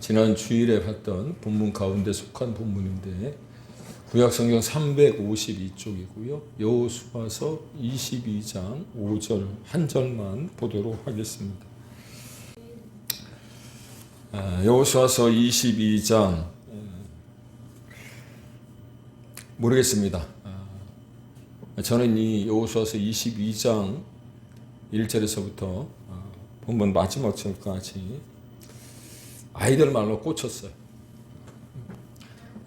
지난 주일에 봤던 본문 가운데 속한 본문인데 구약성경 352쪽이고요. 여호수아서 22장 5절 한 절만 보도록 하겠습니다. 아, 여호수아서 22장 모르겠습니다. 아, 저는 이 여호수아서 22장 1절에서부터 아, 본문 마지막 절까지 아이들 말로 꽂혔어요.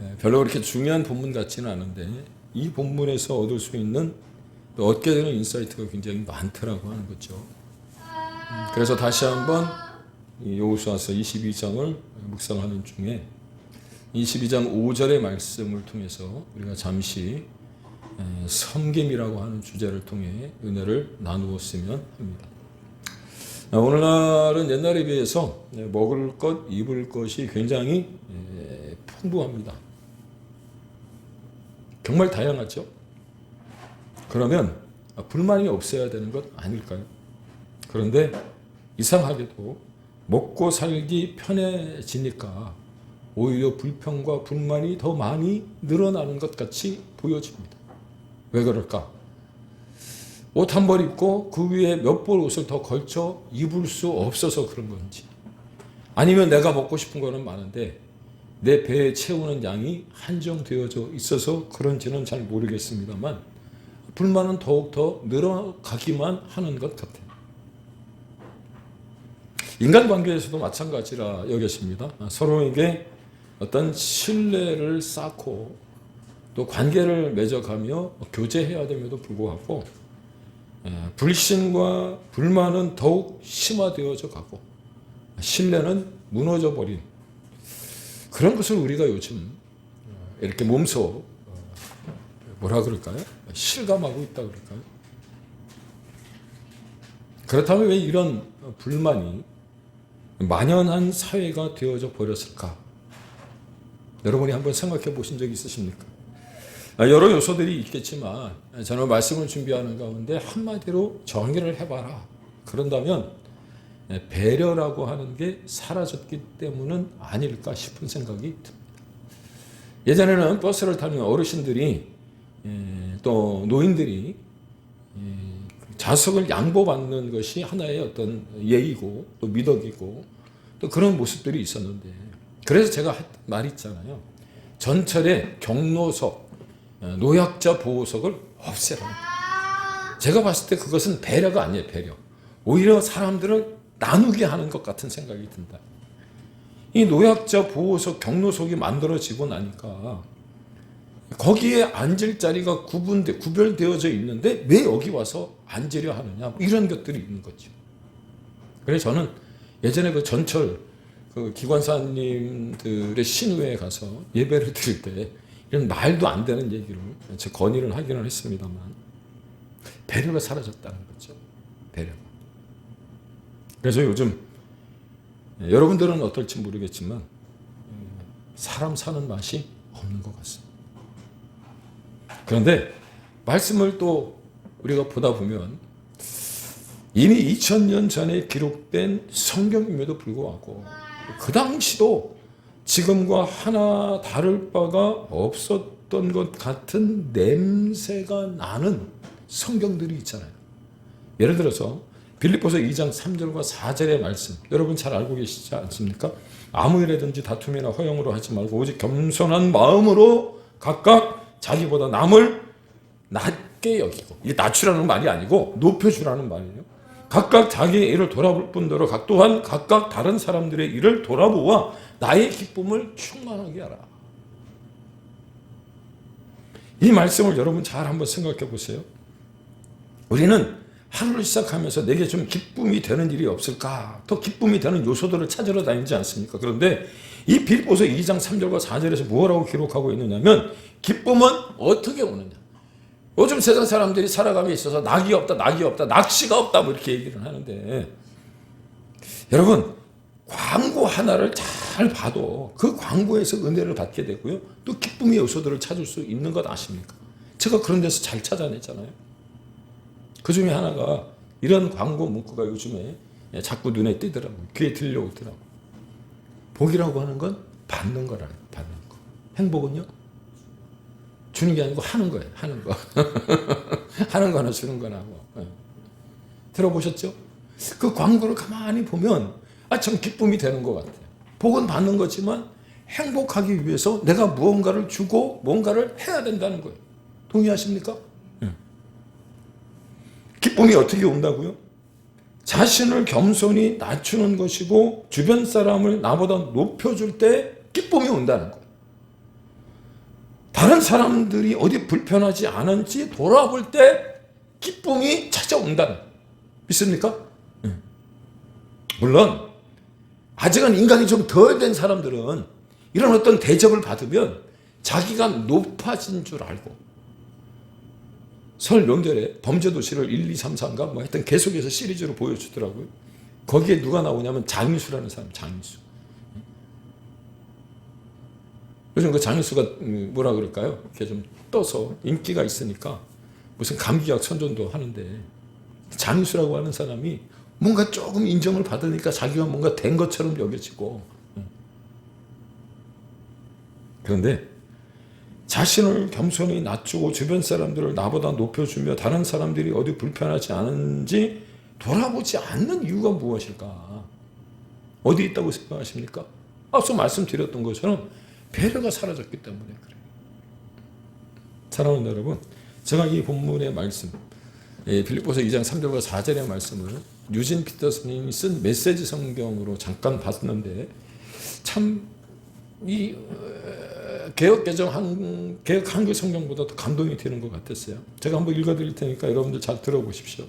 예, 별로 그렇게 중요한 본문 같지는 않은데 이 본문에서 얻을 수 있는 또 얻게 되는 인사이트가 굉장히 많더라고 하는 거죠. 음, 그래서 다시 한번 이 여호수아서 22장을 묵상하는 중에 22장 5절의 말씀을 통해서 우리가 잠시 에, 섬김이라고 하는 주제를 통해 은혜를 나누었으면 합니다. 아, 오늘날은 옛날에 비해서 네, 먹을 것, 입을 것이 굉장히 에, 풍부합니다. 정말 다양하죠? 그러면 아, 불만이 없어야 되는 것 아닐까요? 그런데 이상하게도 먹고 살기 편해지니까 오히려 불평과 불만이 더 많이 늘어나는 것 같이 보여집니다. 왜 그럴까? 옷 한 벌 입고 그 위에 몇 벌 옷을 더 걸쳐 입을 수 없어서 그런 건지 아니면 내가 먹고 싶은 거는 많은데 내 배에 채우는 양이 한정되어져 있어서 그런지는 잘 모르겠습니다만 불만은 더욱더 늘어가기만 하는 것 같아요. 인간관계에서도 마찬가지라 여겼습니다. 서로에게 어떤 신뢰를 쌓고 또 관계를 맺어가며 교제해야 됨에도 불구하고 예, 불신과 불만은 더욱 심화되어져 가고 신뢰는 무너져 버린 그런 것을 우리가 요즘 이렇게 몸소 뭐라 그럴까요? 실감하고 있다 그럴까요? 그렇다면 왜 이런 불만이 만연한 사회가 되어져 버렸을까? 여러분이 한번 생각해 보신 적 있으십니까? 아, 여러 요소들이 있겠지만 저는 말씀을 준비하는 가운데 한마디로 정리를 해봐라. 그런다면 배려라고 하는 게 사라졌기 때문은 아닐까 싶은 생각이 듭니다. 예전에는 버스를 타면 어르신들이 또 노인들이 좌석을 양보받는 것이 하나의 어떤 예의고 또 미덕이고 또 그런 모습들이 있었는데 그래서 제가 말 있잖아요. 전철에 경로석, 어, 노약자 보호석을 없애라. 제가 봤을 때 그것은 배려가 아니에요, 배려. 오히려 사람들을 나누게 하는 것 같은 생각이 든다. 이 노약자 보호석, 경로석이 만들어지고 나니까 거기에 앉을 자리가 구분돼 구별되어져 있는데 왜 여기 와서 앉으려 하느냐 뭐 이런 것들이 있는 거죠. 그래서 저는 예전에 그 전철 그 기관사님들의 신우에 가서 예배를 드릴 때 이런 말도 안 되는 얘기를 제 건의를 하기는 했습니다만 배려가 사라졌다는 거죠. 배려가. 그래서 요즘 여러분들은 어떨지 모르겠지만 사람 사는 맛이 없는 것 같습니다. 그런데 말씀을 또 우리가 보다 보면 이미 2000년 전에 기록된 성경임에도 불구하고 그 당시도 지금과 하나 다를 바가 없었던 것 같은 냄새가 나는 성경들이 있잖아요. 예를 들어서 빌립보서 2장 3절과 4절의 말씀 여러분 잘 알고 계시지 않습니까? 아무 일에든지 다툼이나 허용으로 하지 말고 오직 겸손한 마음으로 각각 자기보다 남을 낮게 여기고 이게 낮추라는 말이 아니고 높여주라는 말이에요. 각각 자기의 일을 돌아볼 뿐더러 각 또한 각각 다른 사람들의 일을 돌아보아 나의 기쁨을 충만하게 하라. 이 말씀을 여러분 잘 한번 생각해 보세요. 우리는 하루를 시작하면서 내게 좀 기쁨이 되는 일이 없을까? 더 기쁨이 되는 요소들을 찾으러 다니지 않습니까? 그런데 이 빌보서 2장 3절과 4절에서 뭐라고 기록하고 있느냐면 기쁨은 어떻게 오느냐? 요즘 세상 사람들이 살아감에 있어서 낙이 없다, 낙이 없다, 낚시가 없다, 뭐 이렇게 얘기를 하는데, 여러분, 광고 하나를 잘 봐도 그 광고에서 은혜를 받게 되고요. 또 기쁨의 요소들을 찾을 수 있는 것 아십니까? 제가 그런 데서 잘 찾아냈잖아요. 그 중에 하나가 이런 광고 문구가 요즘에 자꾸 눈에 띄더라고요. 귀에 들려오더라고요. 복이라고 하는 건 받는 거라는. 받는 거. 행복은요? 주는 게 아니고 하는 거예요. 하는 거. 하는 거나 주는 거나 뭐. 예. 들어보셨죠? 그 광고를 가만히 보면 아, 참 기쁨이 되는 것 같아요. 복은 받는 거지만 행복하기 위해서 내가 무언가를 주고 뭔가를 해야 된다는 거예요. 동의하십니까? 예. 기쁨이 어떻게 온다고요? 자신을 겸손히 낮추는 것이고 주변 사람을 나보다 높여줄 때 기쁨이 온다는. 다른 사람들이 어디 불편하지 않은지 돌아볼 때 기쁨이 찾아온다는 거예요. 믿습니까? 예. 물론 아직은 인간이 좀 덜 된 사람들은 이런 어떤 대접을 받으면 자기가 높아진 줄 알고 설 명절에 범죄도시를 1, 2, 3, 4인가 뭐 하여튼 계속해서 시리즈로 보여주더라고요. 거기에 누가 나오냐면 장희수라는 사람, 장희수. 요즘 그 장희수가 음, 뭐라 그럴까요? 이렇게 좀 떠서 인기가 있으니까 무슨 감기약 선전도 하는데 장희수라고 하는 사람이 뭔가 조금 인정을 받으니까 자기가 뭔가 된 것처럼 여겨지고 그런데 자신을 겸손히 낮추고 주변 사람들을 나보다 높여주며 다른 사람들이 어디 불편하지 않은지 돌아보지 않는 이유가 무엇일까? 어디 있다고 생각하십니까? 앞서 말씀드렸던 것처럼 배려가 사라졌기 때문에 그래요. 사랑하는 여러분, 제가 이 본문의 말씀, 예, 빌립보서 2장 3절과 4절의 말씀을 유진 피터슨이 쓴 메시지 성경으로 잠깐 봤는데 참 이 개혁 개정 한 개혁 한글 성경보다 더 감동이 되는 것 같았어요. 제가 한번 읽어드릴 테니까 여러분들 잘 들어보십시오.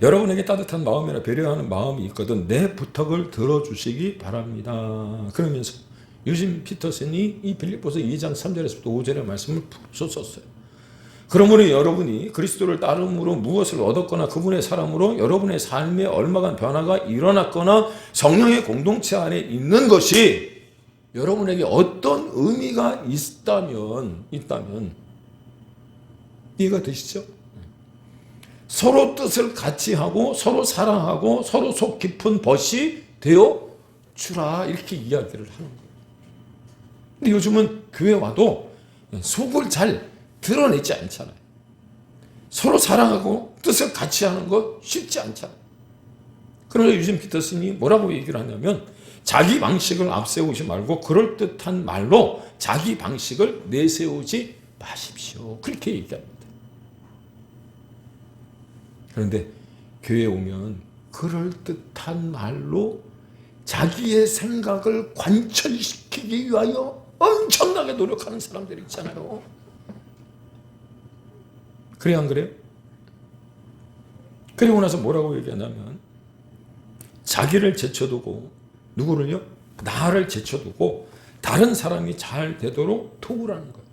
여러분에게 따뜻한 마음이나 배려하는 마음이 있거든 내 부탁을 들어주시기 바랍니다. 그러면서 유진 피터슨이 이 빌립보서 2장 3절에서부터 5절의 말씀을 푹 썼어요. 그러므로 여러분이 그리스도를 따름으로 무엇을 얻었거나 그분의 사람으로 여러분의 삶에 얼마간 변화가 일어났거나 성령의 공동체 안에 있는 것이 여러분에게 어떤 의미가 있다면 있다면 이해가 되시죠? 서로 뜻을 같이 하고 서로 사랑하고 서로 속 깊은 벗이 되어 주라 이렇게 이야기를 하는 거예요. 근데 요즘은 교회 와도 속을 잘 드러내지 않잖아요. 서로 사랑하고 뜻을 같이 하는 거 쉽지 않잖아요. 그러나 유진 피터슨이 뭐라고 얘기를 하냐면 자기 방식을 앞세우지 말고 그럴듯한 말로 자기 방식을 내세우지 마십시오. 그렇게 얘기합니다. 그런데 교회에 오면 그럴듯한 말로 자기의 생각을 관철시키기 위하여 엄청나게 노력하는 사람들이 있잖아요. 그래 안 그래요? 그리고 나서 뭐라고 얘기하냐면 자기를 제쳐두고 누구를요? 나를 제쳐두고 다른 사람이 잘 되도록 도우라는 거예요.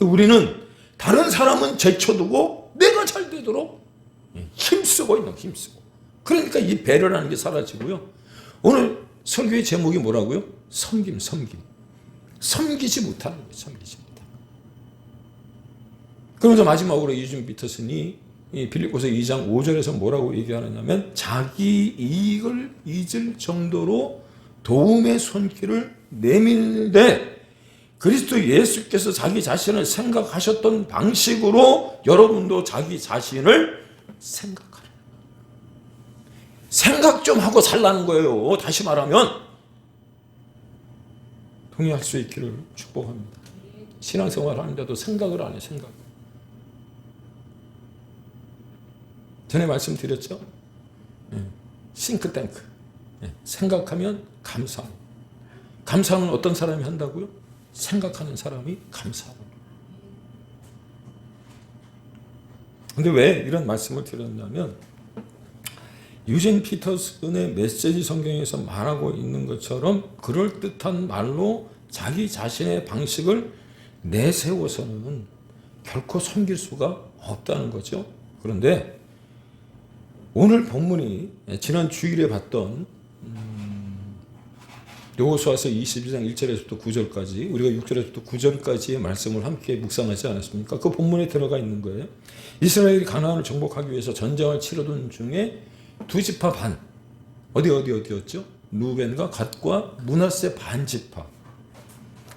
우리는 다른 사람은 제쳐두고 내가 잘 되도록 힘쓰고 있는 힘쓰고. 그러니까 이 배려라는 게 사라지고요. 오늘 설교의 제목이 뭐라고요? 섬김, 섬김. 섬기지 못하는 거예요. 섬기지 못하는. 그러면서 마지막으로 유진 비터슨이 이 빌립보서 2장 5절에서 뭐라고 얘기하느냐면 자기 이익을 잊을 정도로 도움의 손길을 내밀되 그리스도 예수께서 자기 자신을 생각하셨던 방식으로 여러분도 자기 자신을 생각하라. 생각 좀 하고 살라는 거예요. 다시 말하면 동의할 수 있기를 축복합니다. 신앙생활 하는데도 생각을 안 해, 생각. 전에 말씀드렸죠? 예. 싱크탱크. 예. 생각하면 감사하는. 감사는 어떤 사람이 한다고요? 생각하는 사람이 감사하는. 근데 왜 이런 말씀을 드렸냐면 유진 피터슨의 메시지 성경에서 말하고 있는 것처럼 그럴듯한 말로 자기 자신의 방식을 내세워서는 결코 섬길 수가 없다는 거죠. 그런데 오늘 본문이 지난 주일에 봤던 음, 여호수아서 22장 1절에서부터 9절까지 우리가 6절에서부터 9절까지의 말씀을 함께 묵상하지 않았습니까? 그 본문에 들어가 있는 거예요. 이스라엘이 가나안을 정복하기 위해서 전쟁을 치르던 중에 두 지파 반 어디 어디 어디였죠? 루벤과 갓과 문하세 반 지파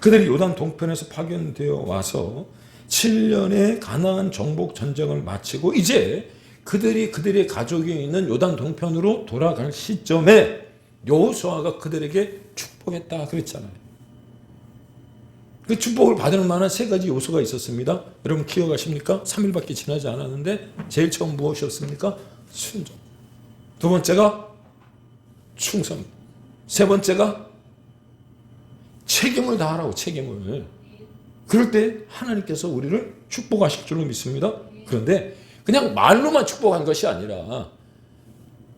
그들이 요단 동편에서 파견되어 와서 7년의 가나안 정복 전쟁을 마치고 이제 그들이 그들의 가족이 있는 요단 동편으로 돌아갈 시점에 여호수아가 그들에게 축복했다 그랬잖아요. 그 축복을 받을 만한 세 가지 요소가 있었습니다. 여러분 기억하십니까? 3일밖에 지나지 않았는데 제일 처음 무엇이었습니까? 순종. 두 번째가 충성. 세 번째가 책임을 다하라고 책임을. 그럴 때 하나님께서 우리를 축복하실 줄로 믿습니다. 그런데 그냥 말로만 축복한 것이 아니라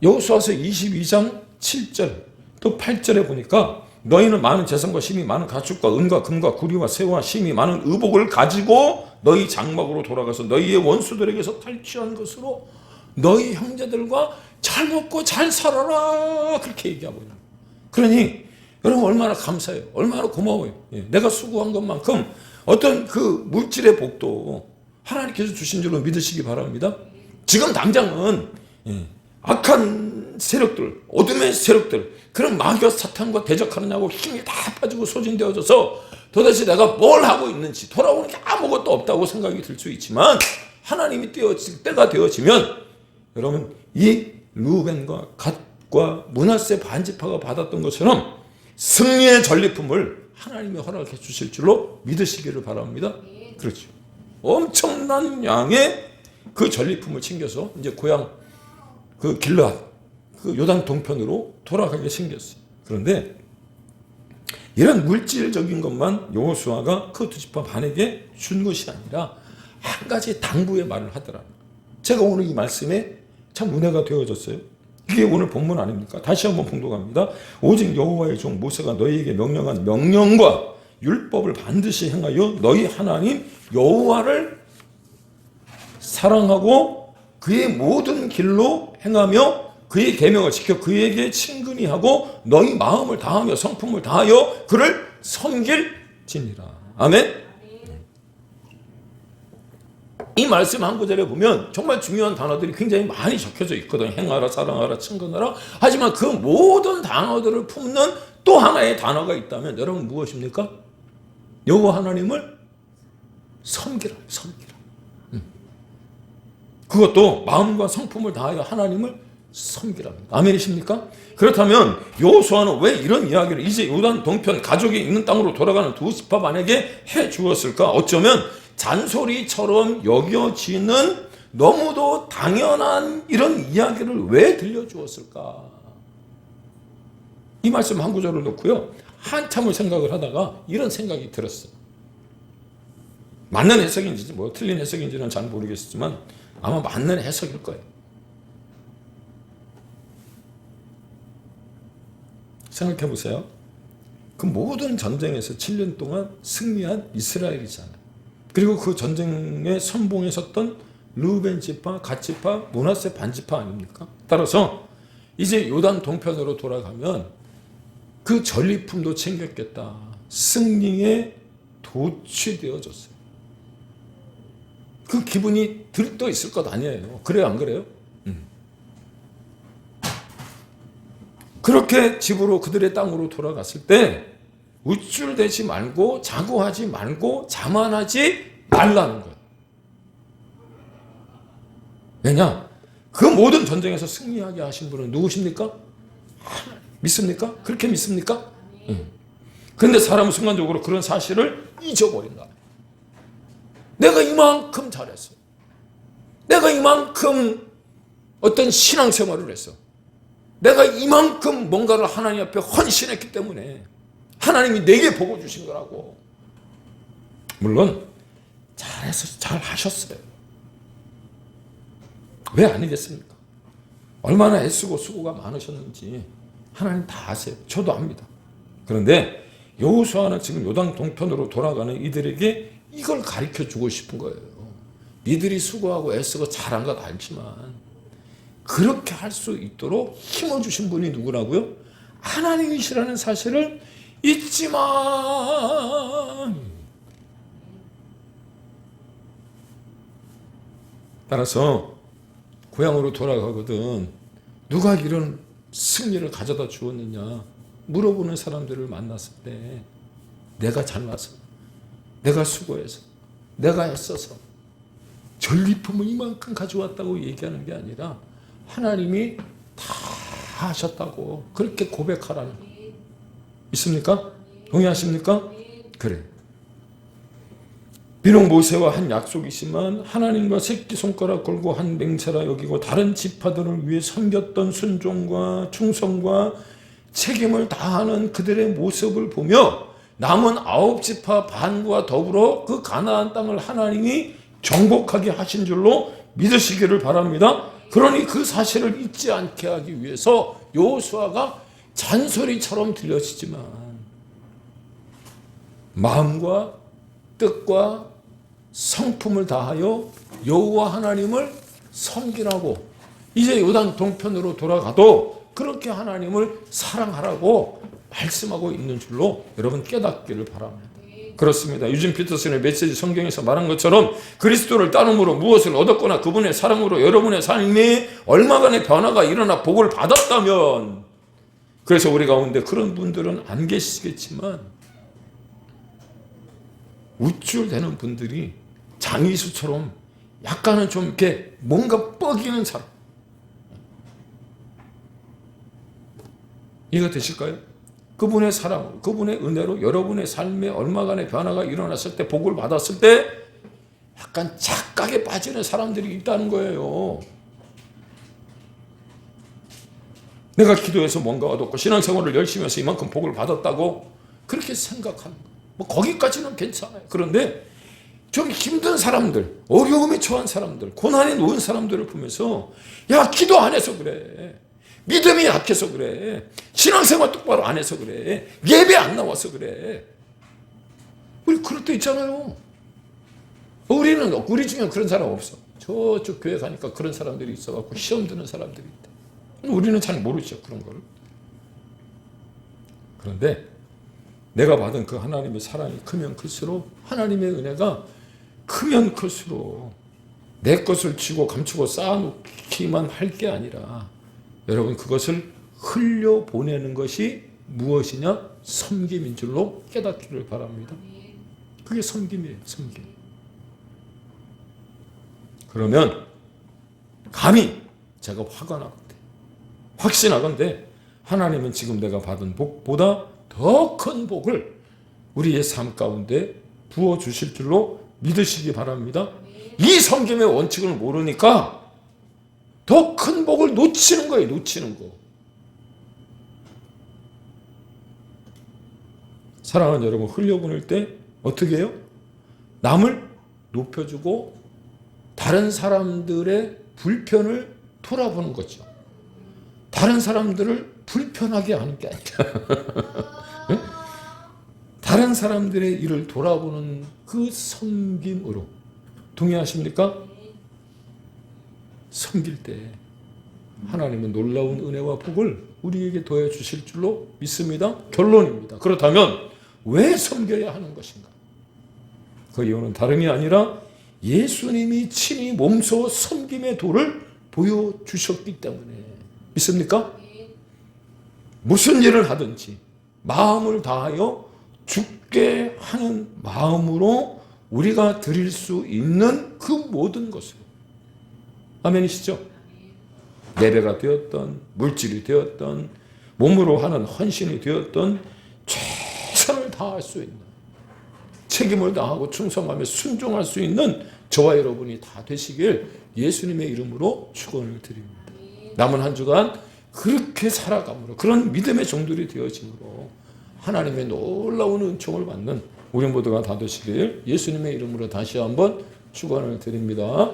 여호수아서 22장 7절 또 8절에 보니까 너희는 많은 재산과 힘이 많은 가축과 은과 금과 구리와 새와 힘이 많은 의복을 가지고 너희 장막으로 돌아가서 너희의 원수들에게서 탈취한 것으로 너희 형제들과 잘 먹고 잘 살아라 그렇게 얘기하고 있는 거예요. 그러니 여러분 얼마나 감사해요. 얼마나 고마워요. 예, 내가 수고한 것만큼 어떤 그 물질의 복도 하나님께서 주신 줄로 믿으시기 바랍니다. 지금 당장은 예, 악한 세력들, 어둠의 세력들, 그런 마귀와 사탄과 대적하느냐고 힘이 다 빠지고 소진되어져서 도대체 내가 뭘 하고 있는지 돌아오는 게 아무것도 없다고 생각이 들 수 있지만 하나님이 되어질 때가 되어지면 여러분 이 루벤과 갓과 문하세 반지파가 받았던 것처럼 승리의 전리품을 하나님이 허락해 주실 줄로 믿으시기를 바랍니다. 그렇죠. 엄청난 양의 그 전리품을 챙겨서 이제 고향 그 길라 그 요단 동편으로 돌아가게 생겼어요. 그런데 이런 물질적인 것만 여호수아가 그두 지파 반에게 준 것이 아니라 한 가지 당부의 말을 하더라. 제가 오늘 이 말씀에 참 은혜가 되어졌어요. 이게 오늘 본문 아닙니까? 다시 한번 봉독합니다. 오직 여호와의 종 모세가 너희에게 명령한 명령과 율법을 반드시 행하여 너희 하나님 여호와를 사랑하고 그의 모든 길로 행하며 그의 계명을 지켜 그에게 친근히 하고 너희 마음을 다하며 성품을 다하여 그를 섬길지니라. 아멘. 이 말씀 한 구절에 보면 정말 중요한 단어들이 굉장히 많이 적혀져 있거든요. 행하라, 사랑하라, 친근하라. 하지만 그 모든 단어들을 품는 또 하나의 단어가 있다면 여러분 무엇입니까? 여호와 하나님을 섬기라, 섬기라. 음. 그것도 마음과 성품을 다하여 하나님을 섬기랍니다. 아멘이십니까? 그렇다면 여호수아는 왜 이런 이야기를 이제 요단 동편 가족이 있는 땅으로 돌아가는 두 지파 반에게 해 주었을까? 어쩌면 잔소리처럼 여겨지는 너무도 당연한 이런 이야기를 왜 들려주었을까? 이 말씀 한 구절을 놓고요. 한참을 생각을 하다가 이런 생각이 들었어요. 맞는 해석인지 뭐 틀린 해석인지는 잘 모르겠지만 아마 맞는 해석일 거예요. 생각해 보세요. 그 모든 전쟁에서 7년 동안 승리한 이스라엘이잖아요. 그리고 그 전쟁에 선봉에 섰던 루벤 지파, 갓 지파, 문하세 반지파 아닙니까? 따라서 이제 요단 동편으로 돌아가면 그 전리품도 챙겼겠다. 승리에 도취되어졌어요. 그 기분이 들떠 있을 것 아니에요. 그래요, 안 그래요? 음. 그렇게 집으로 그들의 땅으로 돌아갔을 때 우쭐대지 말고 자고하지 말고 자만하지 말라는 거예요. 왜냐? 그 모든 전쟁에서 승리하게 하신 분은 누구십니까? 믿습니까? 그렇게 믿습니까? 응. 근데 사람은 순간적으로 그런 사실을 잊어버린다. 내가 이만큼 잘했어. 내가 이만큼 어떤 신앙생활을 했어. 내가 이만큼 뭔가를 하나님 앞에 헌신했기 때문에 하나님이 내게 보고 주신 거라고. 물론 잘해서 잘 하셨어요. 왜 아니겠습니까? 얼마나 애쓰고 수고가 많으셨는지 하나님 다 아세요. 저도 압니다. 그런데 여호수아는 지금 요단 동편으로 돌아가는 이들에게 이걸 가르쳐 주고 싶은 거예요. 니들이 수고하고 애쓰고 잘한 것 알지만 그렇게 할 수 있도록 힘을 주신 분이 누구라고요? 하나님이시라는 사실을 잊지만 따라서 고향으로 돌아가거든 누가 이런 승리를 가져다 주었느냐 물어보는 사람들을 만났을 때 내가 잘나서 내가 수고해서 내가 애써서 전리품을 이만큼 가져왔다고 얘기하는 게 아니라 하나님이 다 하셨다고 그렇게 고백하라는 거. 있습니까? 동의하십니까? 그래. 비록 모세와 한 약속이지만 하나님과 새끼손가락 걸고 한 맹세라 여기고 다른 지파들을 위해 섬겼던 순종과 충성과 책임을 다하는 그들의 모습을 보며 남은 아홉 지파 반과 더불어 그 가나안 땅을 하나님이 정복하게 하신 줄로 믿으시기를 바랍니다. 그러니 그 사실을 잊지 않게 하기 위해서 여호수아가 잔소리처럼 들려지지만 마음과 뜻과 성품을 다하여 여호와 하나님을 섬기라고 이제 요단 동편으로 돌아가도 그렇게 하나님을 사랑하라고 말씀하고 있는 줄로 여러분 깨닫기를 바랍니다. 그렇습니다. 유진 피터슨의 메시지 성경에서 말한 것처럼 그리스도를 따름으로 무엇을 얻었거나 그분의 사랑으로 여러분의 삶에 얼마간의 변화가 일어나 복을 받았다면 그래서 우리 가운데 그런 분들은 안 계시겠지만 우쭐대는 분들이 장희수처럼 약간은 좀 이렇게 뭔가 뻐기는 사람 이해가 되실까요? 그분의 사랑, 그분의 은혜로 여러분의 삶에 얼마간의 변화가 일어났을 때 복을 받았을 때 약간 착각에 빠지는 사람들이 있다는 거예요. 내가 기도해서 뭔가 얻었고 신앙생활을 열심히 해서 이만큼 복을 받았다고 그렇게 생각하는. 뭐 거기까지는 괜찮아요. 그런데 좀 힘든 사람들, 어려움에 처한 사람들, 고난에 놓은 사람들을 보면서 야 기도 안 해서 그래. 믿음이 약해서 그래. 신앙생활 똑바로 안 해서 그래. 예배 안 나와서 그래. 우리 그럴 때 있잖아요. 우리는 우리 중에 그런 사람 없어. 저쪽 교회 가니까 그런 사람들이 있어갖고 시험 드는 사람들이 있다. 우리는 잘 모르죠 그런 걸. 그런데 내가 받은 그 하나님의 사랑이 크면 클수록 하나님의 은혜가 크면 클수록 내 것을 쥐고 감추고 쌓아놓기만 할 게 아니라 여러분 그것을 흘려 보내는 것이 무엇이냐? 섬김인 줄로 깨닫기를 바랍니다. 그게 섬김이에요. 섬김. 그러면 감히 제가 화가 나건데 확신하건데 하나님은 지금 내가 받은 복보다 더 큰 복을 우리의 삶 가운데 부어 주실 줄로 믿으시기 바랍니다. 이 섬김의 원칙을 모르니까 더 큰 복을 놓치는 거예요. 놓치는 거. 사랑하는 여러분 흘려보낼 때 어떻게 해요? 남을 높여주고 다른 사람들의 불편을 돌아보는 거죠. 다른 사람들을 불편하게 하는 게 아니라 응? 다른 사람들의 일을 돌아보는 그 섬김으로 동의하십니까? 섬길 때 하나님은 놀라운 은혜와 복을 우리에게 더해 주실 줄로 믿습니다. 결론입니다. 그렇다면 왜 섬겨야 하는 것인가? 그 이유는 다름이 아니라 예수님이 친히 몸소 섬김의 도를 보여주셨기 때문에 믿습니까? 무슨 일을 하든지 마음을 다하여 죽게 하는 마음으로 우리가 드릴 수 있는 그 모든 것을 아멘이시죠? 예배가 되었던 물질이 되었던 몸으로 하는 헌신이 되었던 최선을 다할 수 있는 책임을 다하고 충성하며 순종할 수 있는 저와 여러분이 다 되시길 예수님의 이름으로 축원을 드립니다. 남은 한 주간 그렇게 살아감으로 그런 믿음의 종들이 되어짐으로 하나님의 놀라운 은총을 받는 우리 모두가 다 되시길 예수님의 이름으로 다시 한번 축원을 드립니다.